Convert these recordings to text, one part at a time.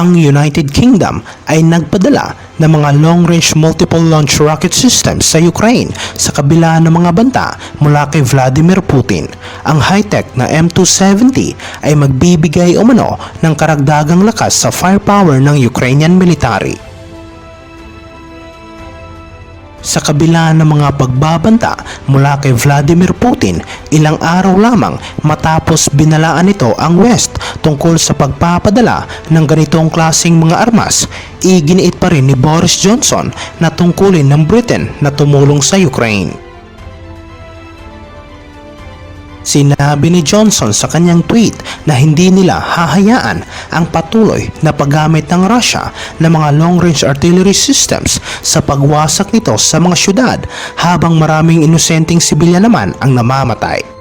ang United Kingdom ay nagpadala ng mga long-range multiple launch rocket systems sa Ukraine sa kabila ng mga banta mula kay Vladimir Putin. Ang high-tech na M270 ay magbibigay umano ng karagdagang lakas sa firepower ng Ukrainian military. Sa kabila ng mga pagbabanta mula kay Vladimir Putin, ilang araw lamang matapos binalaan nito ang West tungkol sa pagpapadala ng ganitong klaseng mga armas, iginiit pa rin ni Boris Johnson na tungkulin ng Britain na tumulong sa Ukraine. Sinabi ni Johnson sa kanyang tweet na hindi nila hahayaan ang patuloy na paggamit ng Russia ng mga long-range artillery systems sa pagwasak nito sa mga syudad habang maraming inosenteng sibilyan naman ang namamatay.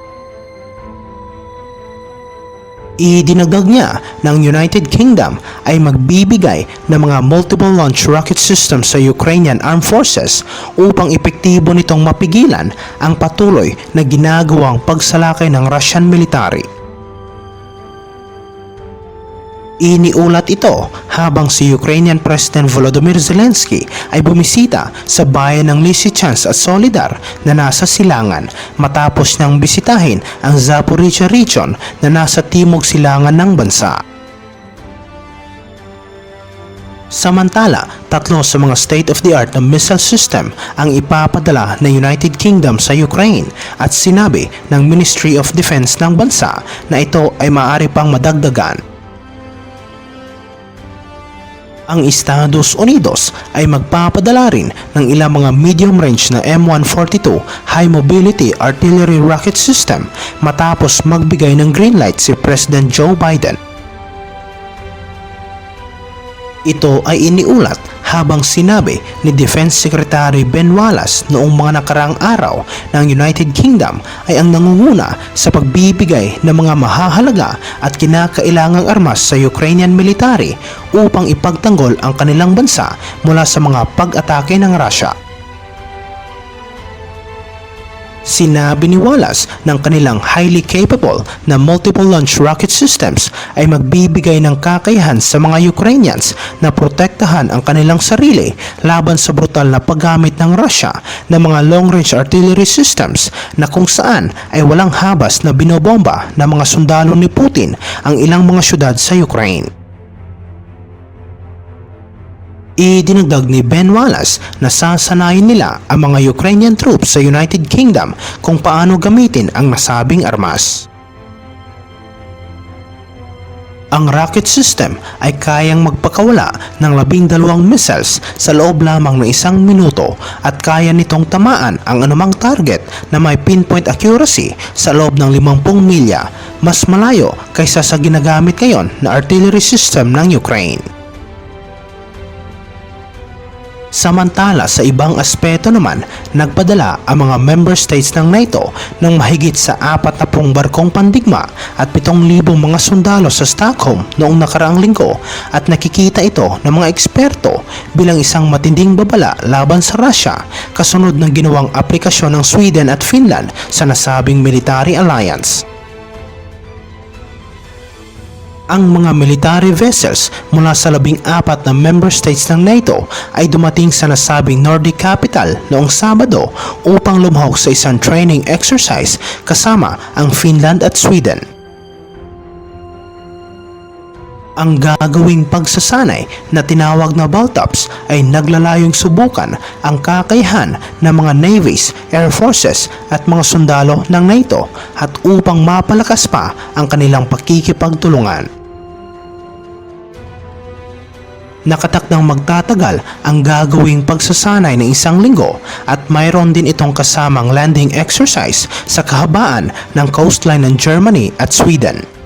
Idinagdag niya ng United Kingdom ay magbibigay ng mga multiple launch rocket systems sa Ukrainian Armed Forces upang epektibo nitong mapigilan ang patuloy na ginagawang pagsalakay ng Russian military. Iniulat ito habang si Ukrainian President Volodymyr Zelensky ay bumisita sa bayan ng Lysychansk at Solidar na nasa silangan matapos niyang bisitahin ang Zaporizhia region na nasa timog silangan ng bansa. Samantala, tatlo sa mga state-of-the-art na missile system ang ipapadala ng United Kingdom sa Ukraine at sinabi ng Ministry of Defense ng bansa na ito ay maaari pang madagdagan ang Estados Unidos ay magpapadala rin ng ilang mga medium-range na M142 High Mobility Artillery Rocket System matapos magbigay ng green light si President Joe Biden. Ito ay iniulat habang sinabi ni Defense Secretary Ben Wallace noong mga nakaraang araw ng United Kingdom ay ang nangunguna sa pagbibigay ng mga mahahalaga at kinakailangang armas sa Ukrainian military upang ipagtanggol ang kanilang bansa mula sa mga pag-atake ng Russia. Sinabi ni Wallace ng kanilang highly capable na multiple launch rocket systems ay magbibigay ng kakayahan sa mga Ukrainians na protektahan ang kanilang sarili laban sa brutal na paggamit ng Russia ng mga long-range artillery systems na kung saan ay walang habas na binobomba ng mga sundalo ni Putin ang ilang mga syudad sa Ukraine. Idinagdag ni Ben Wallace na sasanayin nila ang mga Ukrainian troops sa United Kingdom kung paano gamitin ang nasabing armas. Ang rocket system ay kayang magpakawala ng labing dalawang missiles sa loob lamang ng isang minuto at kaya nitong tamaan ang anumang target na may pinpoint accuracy sa loob ng 50 milya, mas malayo kaysa sa ginagamit ngayon na artillery system ng Ukraine. Samantala sa ibang aspeto naman, nagpadala ang mga member states ng NATO ng mahigit sa 40 barkong pandigma at 7,000 mga sundalo sa Stockholm noong nakaraang linggo at nakikita ito ng mga eksperto bilang isang matinding babala laban sa Russia kasunod ng ginawang aplikasyon ng Sweden at Finland sa nasabing military alliance ang mga military vessels mula sa labing apat na member states ng NATO ay dumating sa nasabing Nordic capital noong Sabado upang lumahok sa isang training exercise kasama ang Finland at Sweden. Ang gagawing pagsasanay na tinawag na Baltops ay naglalayong subukan ang kakayahan ng mga navies, air forces at mga sundalo ng NATO at upang mapalakas pa ang kanilang pakikipagtulungan. Nakatakdang magtatagal ang gagawing pagsasanay ng isang linggo at mayroon din itong kasamang landing exercise sa kahabaan ng coastline ng Germany at Sweden.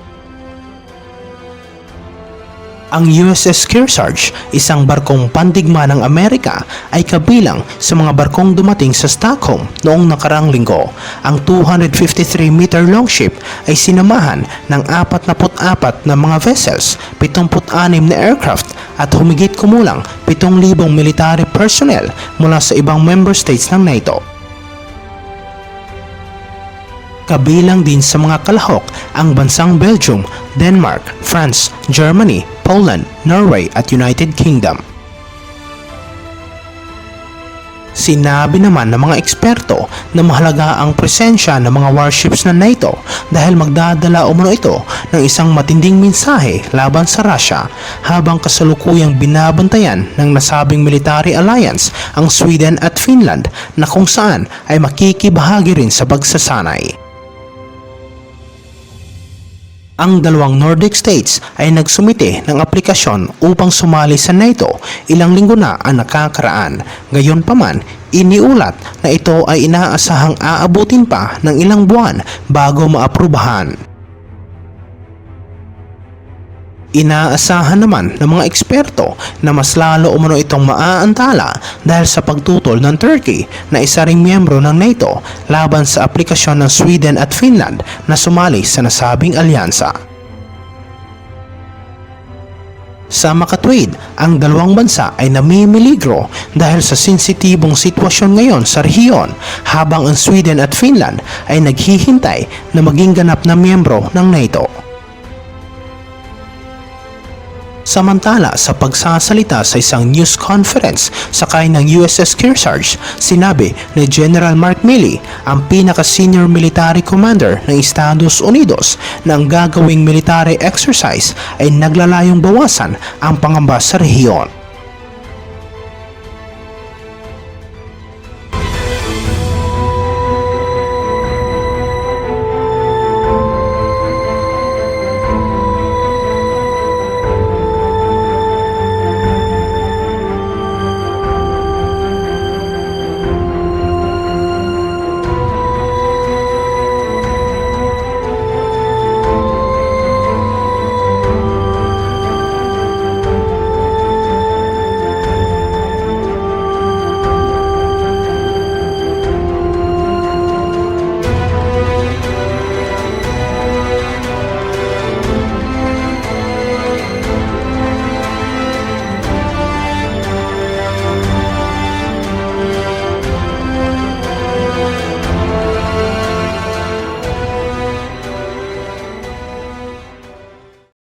Ang USS Kearsarge, isang barkong pandigma ng Amerika, ay kabilang sa mga barkong dumating sa Stockholm noong nakarang linggo. Ang 253-meter longship ay sinamahan ng 44 na mga vessels, 76 na aircraft at humigit kumulang 7,000 military personnel mula sa ibang member states ng NATO. Kabilang din sa mga kalahok ang bansang Belgium, Denmark, France, Germany, Poland, Norway at United Kingdom. Sinabi naman ng mga eksperto na mahalaga ang presensya ng mga warships na NATO dahil magdadala umano ito ng isang matinding mensahe laban sa Russia habang kasalukuyang binabantayan ng nasabing military alliance ang Sweden at Finland na kung saan ay makikibahagi rin sa pagsasanay. Ang dalawang Nordic states ay nagsumite ng aplikasyon upang sumali sa NATO ilang linggo na ang nakakaraan. Gayon pa man, iniulat na ito ay inaasahang aabutin pa ng ilang buwan bago maaprubahan. Inaasahan naman ng mga eksperto na mas lalo umano itong maaantala dahil sa pagtutol ng Turkey na isa ring miyembro ng NATO laban sa aplikasyon ng Sweden at Finland na sumali sa nasabing alyansa. Sa makatwid, ang dalawang bansa ay namimiligro dahil sa sensitibong sitwasyon ngayon sa rehiyon habang ang Sweden at Finland ay naghihintay na maging ganap na miyembro ng NATO. Samantala sa pagsasalita sa isang news conference sakay ng USS Kearsarge, sinabi ni General Mark Milley, ang pinaka-senior military commander ng Estados Unidos na ang gagawing military exercise ay naglalayong bawasan ang pangamba sa rehiyon.